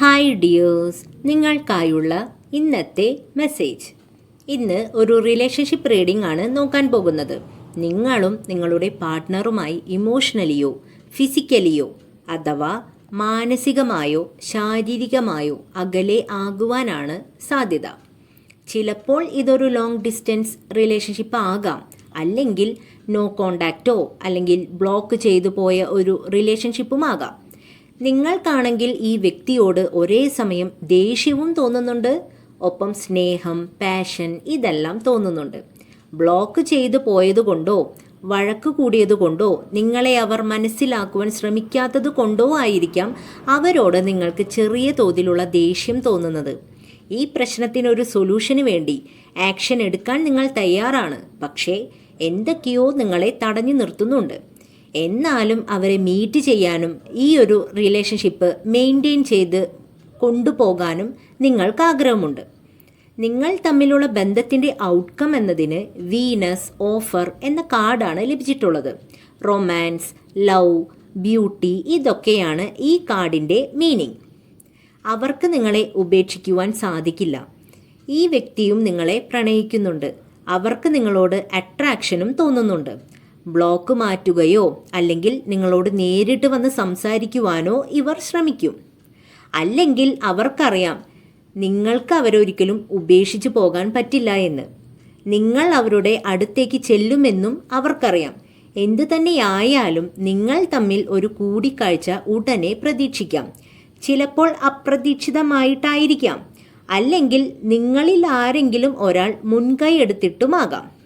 Hi dears നിങ്ങൾക്കായുള്ള ഇന്നത്തെ message ഇന്ന് ഒരു റിലേഷൻഷിപ്പ് റീഡിംഗ് ആണ് നോക്കാൻ പോകുന്നത്. നിങ്ങളും നിങ്ങളുടെ പാർട്ട്ണറുമായി ഇമോഷണലിയോ ഫിസിക്കലിയോ അഥവാ മാനസികമായോ ശാരീരികമായോ അകലെ ആകുവാനാണ് സാധ്യത. ചിലപ്പോൾ ഇതൊരു ലോങ് ഡിസ്റ്റൻസ് റിലേഷൻഷിപ്പ് ആകാം. അല്ലെങ്കിൽ നോ കോണ്ടാക്റ്റോ അല്ലെങ്കിൽ ബ്ലോക്ക് ചെയ്തു പോയ ഒരു റിലേഷൻഷിപ്പും ആകാം. നിങ്ങൾക്കാണെങ്കിൽ ഈ വ്യക്തിയോട് ഒരേ സമയം ദേഷ്യവും തോന്നുന്നുണ്ട്? ഒപ്പം സ്നേഹം പാഷൻ ഇതെല്ലാം തോന്നുന്നുണ്ട്. ബ്ലോക്ക് ചെയ്തു പോയതുകൊണ്ടോ വഴക്ക് കൂടിയതുകൊണ്ടോ നിങ്ങളെ അവർ മനസ്സിലാക്കുവാൻ ശ്രമിക്കാത്തത് കൊണ്ടോ ആയിരിക്കാം അവരോട് നിങ്ങൾക്ക് ചെറിയ തോതിലുള്ള ദേഷ്യം തോന്നുന്നത്. ഈ പ്രശ്നത്തിനൊരു സൊല്യൂഷന് വേണ്ടി ആക്ഷൻ എടുക്കാൻ നിങ്ങൾ തയ്യാറാണ്. പക്ഷേ എന്തൊക്കെയോ നിങ്ങളെ തടഞ്ഞു നിർത്തുന്നുണ്ട്. എന്നാലും അവരെ മീറ്റ് ചെയ്യാനും ഈ ഒരു റിലേഷൻഷിപ്പ് മെയിന്റെയിൻ ചെയ്ത് കൊണ്ടുപോകാനും നിങ്ങൾക്ക് ആഗ്രഹമുണ്ട്. നിങ്ങൾ തമ്മിലുള്ള ബന്ധത്തിന്റെ ഔട്ട്കം എന്നതിന് വീനസ് ഓഫർ എന്ന കാർഡാണ് ലഭിച്ചിട്ടുള്ളത്. റൊമാൻസ് ലവ് ബ്യൂട്ടി ഇതൊക്കെയാണ് ഈ കാർഡിന്റെ മീനിങ് അവർക്ക് നിങ്ങളെ ഉപേക്ഷിക്കുവാൻ സാധിക്കില്ല. ഈ വ്യക്തിയും നിങ്ങളെ പ്രണയിക്കുന്നുണ്ട്. അവർക്ക് നിങ്ങളോട് അട്രാക്ഷനും തോന്നുന്നുണ്ട്. ബ്ലോക്ക് മാറ്റുകയോ അല്ലെങ്കിൽ നിങ്ങളോട് നേരിട്ട് വന്ന് സംസാരിക്കുവാനോ ഇവർ ശ്രമിക്കും. അല്ലെങ്കിൽ അവർക്കറിയാം നിങ്ങൾക്ക് അവരൊരിക്കലും ഉപേക്ഷിച്ചു പോകാൻ പറ്റില്ല എന്ന്. നിങ്ങൾ അവരുടെ അടുത്തേക്ക് ചെല്ലുമെന്നും അവർക്കറിയാം. എന്തു തന്നെയായാലും നിങ്ങൾ തമ്മിൽ ഒരു കൂടിക്കാഴ്ച ഉടനെ പ്രതീക്ഷിക്കാം. ചിലപ്പോൾ അപ്രതീക്ഷിതമായിട്ടായിരിക്കാം. അല്ലെങ്കിൽ നിങ്ങളിൽ ആരെങ്കിലും ഒരാൾ മുൻകൈ എടുത്തിട്ടുമാകാം.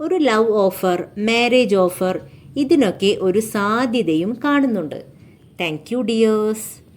ഒരു ലവ് ഓഫർ മാരേജ് ഓഫർ ഇതിനൊക്കെ ഒരു സാധ്യതയും കാണുന്നുണ്ട്. Thank you dears